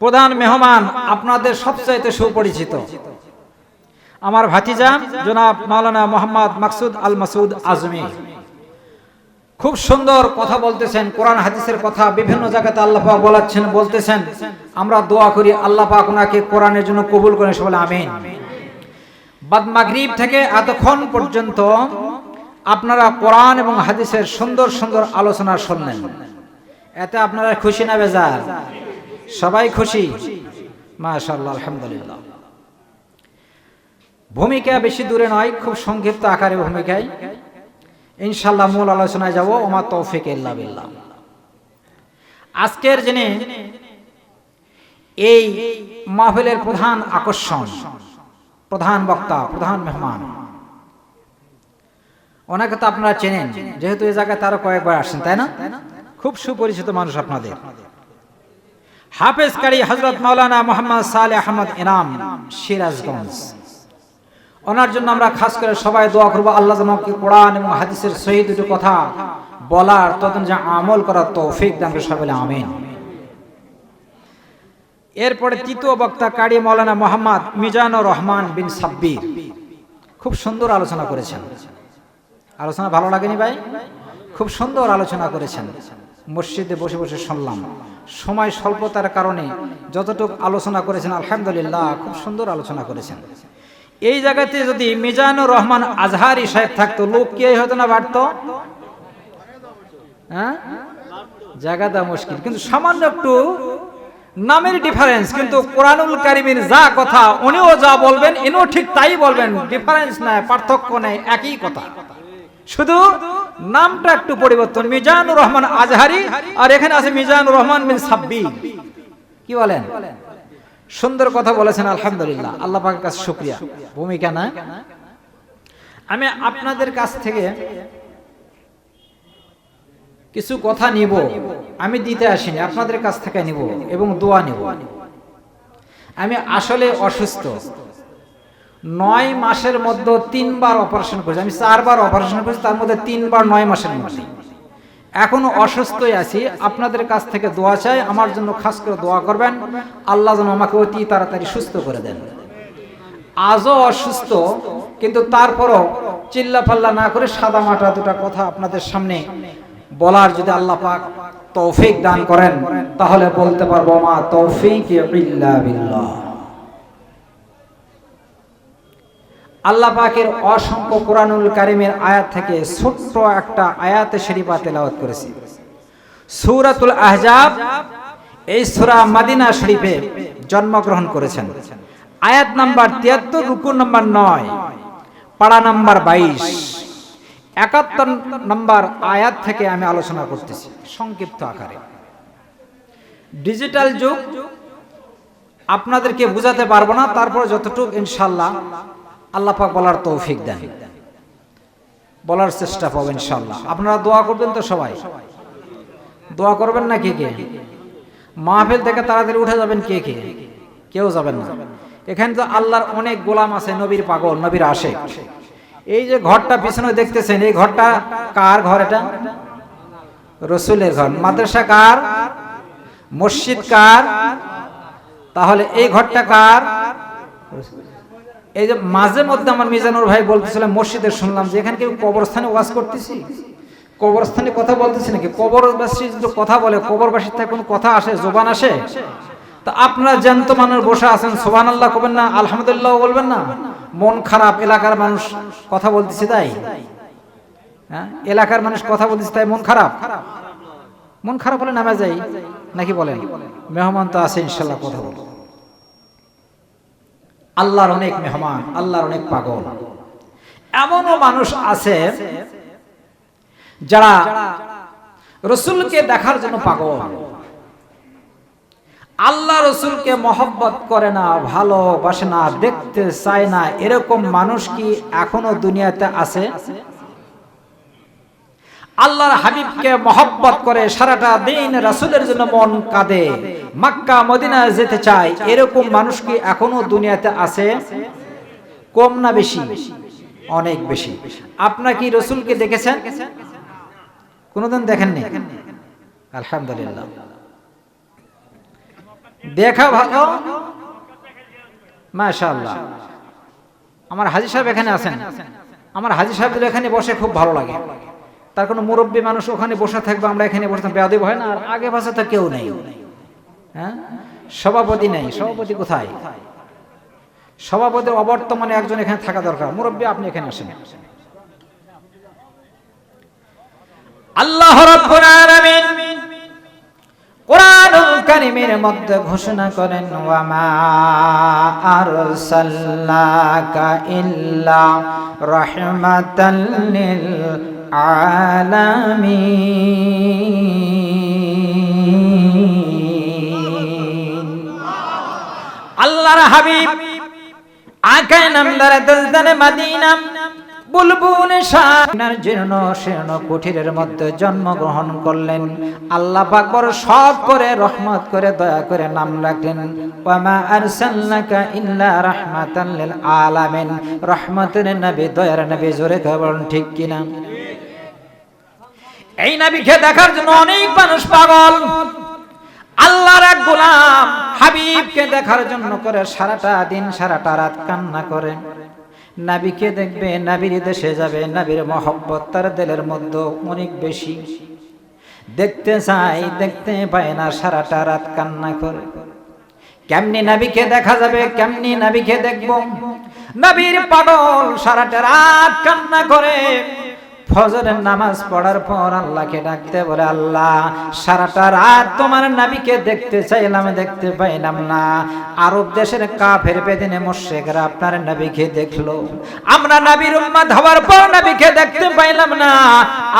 প্রধান মেহমান আপনাদের সবচাইতে সুপরিচিত। আমার ভাতিজা জনাব মাওলানা মোহাম্মদ মাকসুদ আল মাসুদ আজমি। খুব সুন্দর কথা বলতেছেন, কোরআন হাদিসের কথা বিভিন্ন জায়গাতে আল্লাহ বলাচ্ছেন, বলতেছেন, আমরা দোয়া করি আল্লাহ ওনাকে কোরআনের জন্য কবুল করেন সে বলে আমিন। বাদ মাগরিব থেকে এতক্ষণ পর্যন্ত আপনারা কোরআন এবং হাদিসের সুন্দর সুন্দর আলোচনা শুনলেন। এতে আপনারা খুশি না বেজার। সবাই খুশি? মাশাআল্লাহ, আলহামদুলিল্লাহ। ভূমিকা বেশি দূরে নয়, খুব সংক্ষিপ্ত আকারে ভূমিকায়। ইনশাল্লাহ মূল আলোচনায় যাব, ওমা তৌফিক বিল্লাহ। আজকের যিনি এই মাহফিলের প্রধান আকর্ষণ, প্রধান বক্তা, প্রধান মেহমান। ওনাকে তো আপনারা চেনেন, যেহেতু এই জায়গায় তারও কয়েকবার আসছেন, তাই না? খুব সুপরিচিত মানুষ আপনাদের। হাফেজ কারি হজরত মাওলানা মোহাম্মদ সালে আহমদ ইনাম, সিরাজগঞ্জ। ওনার জন্য আমরা খাস করে সবাই দোয়া করব, আল্লাহ যেন কি কোরআন এবং হাদিসের সহি দুটো কথা বলার তখন যে আমল করার তৌফিক দান সবাই আমিন। এরপরে তৃতীয় বক্তা কারি মৌলানা মোহাম্মদ মিজানুর রহমান বিন সাব্বির। খুব সুন্দর আলোচনা করেছেন। আলোচনা ভালো লাগেনি ভাই? খুব সুন্দর আলোচনা করেছেন। মসজিদে বসে বসে শুনলাম। সময় স্বল্পতার কারণে যতটুকু আলোচনা করেছেন, আলহামদুলিল্লাহ, খুব সুন্দর আলোচনা করেছেন। এই জায়গাতে যদি মিজানুর রহমান আজহারি সাহেব থাকতো, লোক কে হতো না বাড়তো? হ্যাঁ? জায়গাটা মুশকিল। কিন্তু সামান্য একটু নামের ডিফারেন্স কিন্তু কোরআনুল কারিমের যা কথা, উনিও যা বলবেন, ইনিও ঠিক তাই বলবেন। ডিফারেন্স নাই, পার্থক্য নেই, একই কথা। শুধু নামটা একটু পরিবর্তন, মিজানুর রহমান আজহারি, আর এখানে আছে মিজানুর রহমান বিন সাব্বি। কি বলেন? সুন্দর কথা বলেছেন, আলহামদুলিল্লাহ। আল্লাহ পাকের কাছে শুক্রিয়া। ভূমিকা না? আমি আপনাদের কাছ থেকে কিছু কথা নিব। আমি দিতে আসিনি, আপনাদের কাছ থেকে নিব এবং দোয়া নিব। আমি আসলে অসুস্থ। নয় মাসের মধ্যে তিনবার অপারেশন করেছি। আমি চারবার অপারেশন করেছি, তার মধ্যে তিনবার নয় মাসের মধ্যে। এখনও অসুস্থই আছি। আপনাদের কাছ থেকে দোয়া চাই। আমার জন্য খাস করে দোয়া করবেন। আল্লাহ যেন আমাকে অতি তাড়াতাড়ি সুস্থ করে দেন। আজও অসুস্থ, কিন্তু তারপরও চিল্লা পাল্লা না করে সাদা মাটা দুটা কথা আপনাদের সামনে বলার যদি আল্লাহ পাক তৌফিক দান করেন, তাহলে বলতে পারব, মা তৌফিক বিল্লাহ। আল্লাহ পাকের অসংখ্য কোরআনুল কারিমের আয়াত থেকে ছোট্ট একটা আয়াতে শরীফা তেলাওয়াত করেছি। সূরাতুল আহজাব এই সূরা মাদিনা শরীফে জন্মগ্রহণ করেছেন। আয়াত নাম্বার তিয়াত্তর, রুকু নাম্বার নয়, পাড়া নাম্বার বাইশ, একাত্তর নাম্বার আয়াত থেকে আমি আলোচনা করতেছি সংক্ষিপ্ত আকারে। ডিজিটাল যুগ, আপনাদেরকে বুঝাতে পারব না, তারপর যতটুকু ইনশাল্লাহ আল্লাহ পাক বলার তৌফিক দেন। বলার চেষ্টা পাবো ইনশাল্লাহ আপনারা দোয়া করবেন তো সবাই? দোয়া করবেন না কে কে? মাহফিল থেকে তাড়াতাড়ি উঠে যাবেন কে কে? কেউ যাবেন না। এখানে তো আল্লাহর অনেক গোলাম আছে, নবীর পাগল, নবীর আসে এই যে ঘরটা পিছনে দেখতেছেন, এই ঘরটা কার ঘর এটা? রসুলের ঘর। মাদ্রাসা কার? মসজিদ কার? তাহলে এই ঘরটা কার? এই যে মাঝে মধ্যে আমার মিজানুর ভাই বলতেছিলাম মসজিদে শুনলাম যে এখানে কেউ কবরস্থানে ওয়াজ করতেছি? কবরস্থানে কথা বলতেছি নাকি? কবরবাসী যদি কথা বলে, কবরবাসীর থেকে কোনো কথা আসে, জোবান আসে? তা আপনারা জ্যান্ত মানুষ বসে আছেন সোবান আল্লাহ করবেন না, আলহামদুলিল্লাহ বলবেন না? মন খারাপ, এলাকার মানুষ কথা বলতেছে তাই? হ্যাঁ? এলাকার মানুষ কথা বলতেছে তাই মন খারাপ? মন খারাপ হলে নামে যাই, নাকি বলেন? মেহমান তো আছে, ইনশাল্লাহ কথা বলব। আল্লাহর অনেক মেহমান, আল্লাহর অনেক পাগল। এমনও মানুষ আছে যারা রসুলকে দেখার জন্য পাগল। আল্লাহ রসুলকে মহব্বত করে না, ভালোবাসে না, দেখতে চায় না, এরকম মানুষ কি এখনও দুনিয়াতে আছে? আল্লাহর হাবিবকে মহব্বত করে সারাটা দিন রাসুলের জন্য মন কাঁদে। মাক্কা, মদিনা যেতে চায়, এরকম মানুষ কি এখনও দুনিয়াতে আছে? কম না বেশি? অনেক বেশি। আপনার কি রসুলকে দেখেছেন? কোনোদিন দেখেননি? আলহামদুলিল্লাহ। দেখা ভালো? মাশাআল্লাহ। আমার হাজি সাহেব এখানে আছেন। আমার হাজি সাহেবদের এখানে বসে খুব ভালো লাগে। তার কোনো মুরব্বী মানুষ ওখানে বসে থাকবে, আমরা এখানে বসে বেয়াদব হয় না, আর আগে পাশে তো কেউ নেই। হ্যাঁ? সভাপতি নেই। সভাপতি কোথায়? সভাপতি অবর্তমানে একজন এখানে থাকা দরকার। মুরব্বী, আপনি এখানে আসেন। আল্লাহ রাব্বুল আলামিন কোরআনুল মধ্যে ঘোষণা করেন ওয়া মা আরসালনাকা ইল্লা রাহমাতাল লিল আলামিন। আল্লাহর হাবিব আকায় মধ্যে জন্মগ্রহণ করলেন। সব করে রহমত করে দয়া করে নাম রাখলেন। ওয়ামা আরসালনাকা রহমতের নবী, দয়ার নবী, জোরে বলুন ঠিক কিনা? এই নবীকে দেখার জন্য অনেক মানুষ পাগল। আল্লাহর এক গোলাম হাবিবকে দেখার জন্য করে সারাটা দিন, সারাটা রাত কান্না করে। নাবিকে দেখবে নাবির দেশে যাবে, নাবির মহব্বত তার দিলের মধ্যে অনেক বেশি। দেখতে চাই দেখতে পায় না, সারাটা রাত কান্না করে। কেমনি নাবিকে দেখা যাবে, কেমনি নাবিকে দেখব? নবীর পাগল সারাটা রাত কান্না করে। ফজরের নামাজ পড়ার পর আল্লাহকে ডাকতে বলে, আল্লাহ, সারাটা রাত তোমার নাবিকে দেখতে চাইলাম, দেখতে পাইলাম না। আরব দেশের কাফের বেদিনে মোশেকরা আপনার নাবিকে দেখল। আমরা নাবির উম্মাদ হওয়ার পর নাবিকে দেখতে পাইলাম না।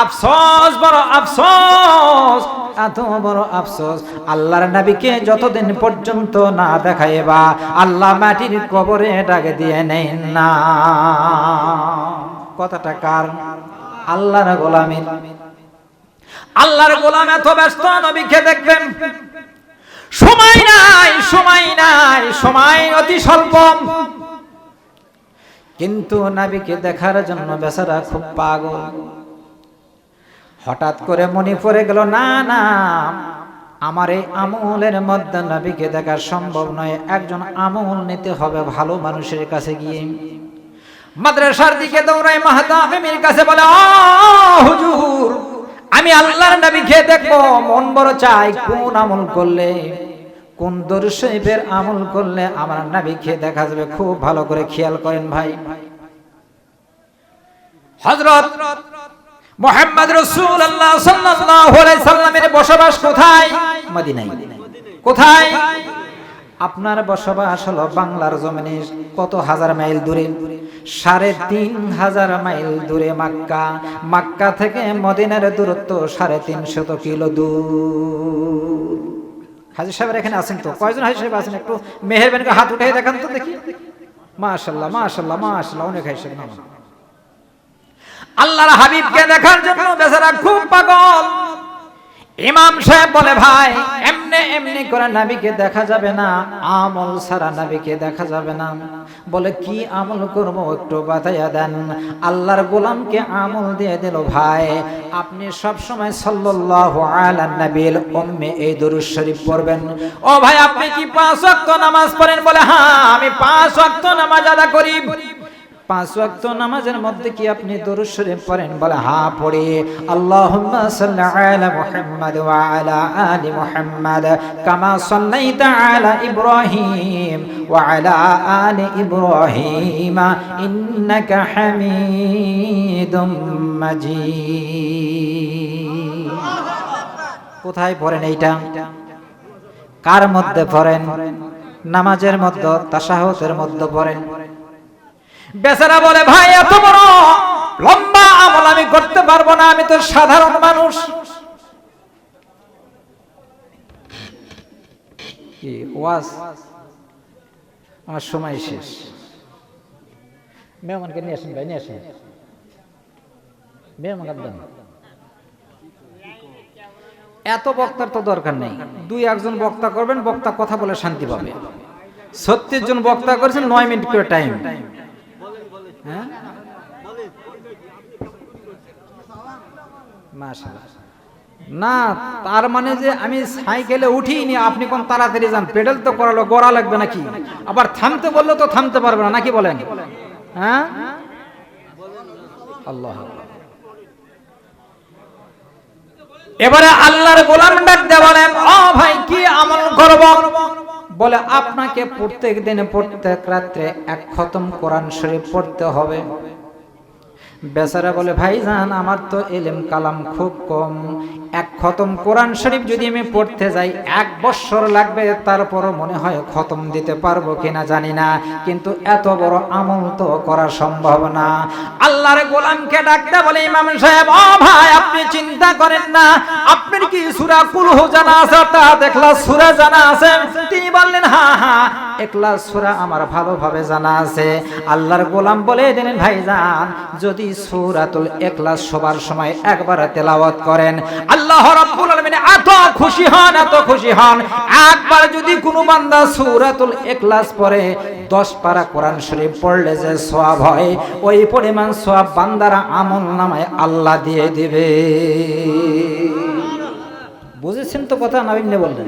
আফসোস, বড় আফসোস, এত বড় আফসোস। আল্লাহর নবীকে যতদিন পর্যন্ত না দেখাইবা, আল্লাহ মাটির কবরে ডাক দিয়ে নেন না। কথাটা কার? আল্লাহর গোলামের আল্লাহর গোলাম এত ব্যস্ত নবীকে দেখবেন? সময় নাই সময় নাই, সময় অতি স্বল্প। কিন্তু নাবিকে দেখার জন্য বেচারা খুব পাগল। হঠাৎ করে মনে পড়ে গেল, না না, আমার এই আমলের মধ্যে নবীকে দেখা সম্ভব নয়। একজন আমল নিতে হবে ভালো মানুষের কাছে গিয়ে। মাদ্রাসার দিকে দৌড়ায় মাহাতামির কাছে বলে "ও হুজুর, আমি আল্লাহর নবীকে দেখব, মন বড় চাই, কোন আমল করলে, কোন দর্শৈবের আমল করলে আমার নবীকে দেখা যাবে, খুব ভালো করে খেয়াল করেন ভাই। হযরত মোহাম্মদ রাসূলুল্লাহ সাল্লাল্লাহু আলাইহি সাল্লামের বসবাস কোথায়? মদিনায়। কোথায়? আপনার বসবাস হলো বাংলার জমিনে, কত হাজার মাইল দূরে। সাড়ে তিন হাজার মাইল দূরে মাক্কা। মাক্কা থেকে মদিনার দূরত্ব সাড়ে তিনশত কিলো দূর। হাজির সাহেবের এখানে আছেন তো? কয়জন হাজির সাহেব আছেন একটু মেহেরবানি করে হাত উঠে দেখান তো দেখি। মাশাল্লাহ মাশাল্লাহ মাশাল্লাহ অনেক হাজির সাহেব আল্লাহর হাবিবকে দেখার জন্য বেচারা খুব পাগল। ইমাম সাহেব বলে, ভাই, এমনি এমনি করে নাবিকে দেখা যাবে না, আমল সারা নাবিকে দেখা যাবে না। বলে, কি আমল করব একটু বাতাইয়া দেন। আল্লাহর গোলামকে আমল দিয়ে দিল, ভাই। আপনি সব সময় সাল্লাল্লাহু আলা নবিল উম্মে এই দুরূদ শরীফ পড়বেন। ও ভাই, আপনি কি পাঁচ ওয়াক্ত নামাজ পড়েন? বলে হ্যাঁ আমি পাঁচ ওয়াক্ত নামাজ আদা করি। পাঁচ ওয়াক্ত নামাজের মধ্যে কি আপনি দরুদ শরীফ পড়েন? বলে হ্যাঁ পড়ে। আল্লাহুম্মা সাল্লি আলা মুহাম্মাদ ওয়া আলা আলি মুহাম্মাদ, কামা সাল্লাইতা আলা ইব্রাহিম ওয়া আলা আলি ইব্রাহিম, ইন্নাকা হামিদুম মাজিদ। কোথায় পড়েন এইটা? কার মধ্যে পড়েন? নামাজের মধ্যে তাশাহুদের মধ্যে পড়েন? বেচারা বলে, ভাই, এত বড় লম্বা আমল আমি করতে পারব না, আমি তো সাধারণ মানুষ। ওয়াজ? আমার সময় শেষ। মেহমানকে নিয়ে আসেন ভাই, নিয়ে আসেন। মেহমান এত বক্তার তো দরকার নেই। দুই, একজন বক্তা করবেন, বক্তা কথা বলে শান্তি পাবে। ছত্রিশ জন বক্তা করেছেন, নয় মিনিট করে টাইম হ্যাঁ মাশাআল্লাহ না, তার মানে যে আমি সাইকেলে উঠিনি, আপনি কোন তাড়াতাড়ি যান? পেডেল তো করালো, গড়া লাগবে নাকি? আবার থামতে বললে তো থামতে পারবে না, নাকি বলেন? হ্যাঁ? আল্লাহ এবারে আল্লাহর গোলাম ডাক দিয়ে বলেন ও ভাই, কি আমল করব? বলে, আপনাকে প্রত্যেক দিনে, প্রত্যেক রাত্রে এক খতম কোরআন শরীফ পড়তে হবে। বেচারা বলে ভাইজান আমার তো এলেম কালাম খুব কম। এক খতম কোরআন শরীফ যদি আমি পড়তে যাই, এক বছর লাগবে, তারপরও মনে হয় খতম দিতে পারব কিনা জানি না। কিন্তু এত বড় আমল তো করা সম্ভব না। আল্লাহর গোলামকে ডাকতে বলে, ইমাম সাহেব, ও ভাই, আপনি চিন্তা করেন না। আপনার কি সুরা কুলহু জানা আছে? তা দেখলা সুরা জানা আছে? তিনি বললেন হ্যাঁ হ্যাঁ একলা সুরা আমার ভালোভাবে জানা আছে। আল্লাহর গোলাম বলে দিলেন ভাইজান, যদি সূরাতুল ইখলাস সবার সময় একবার তেলাওয়াত করেন, আল্লাহ রাব্বুল আলামিন এত খুশি হন, এত খুশি হন। একবার যদি কোনো বান্দা সূরাতুল একলাস পড়ে 10 পারা কোরআন শরীফ পড়লে যে সওয়াব হয়, ওই পরিমাণ সওয়াব বান্দারা আমল নামায় আল্লাহ দিয়ে দিবে। বুঝেছেন তো কথা নবীন বললেন?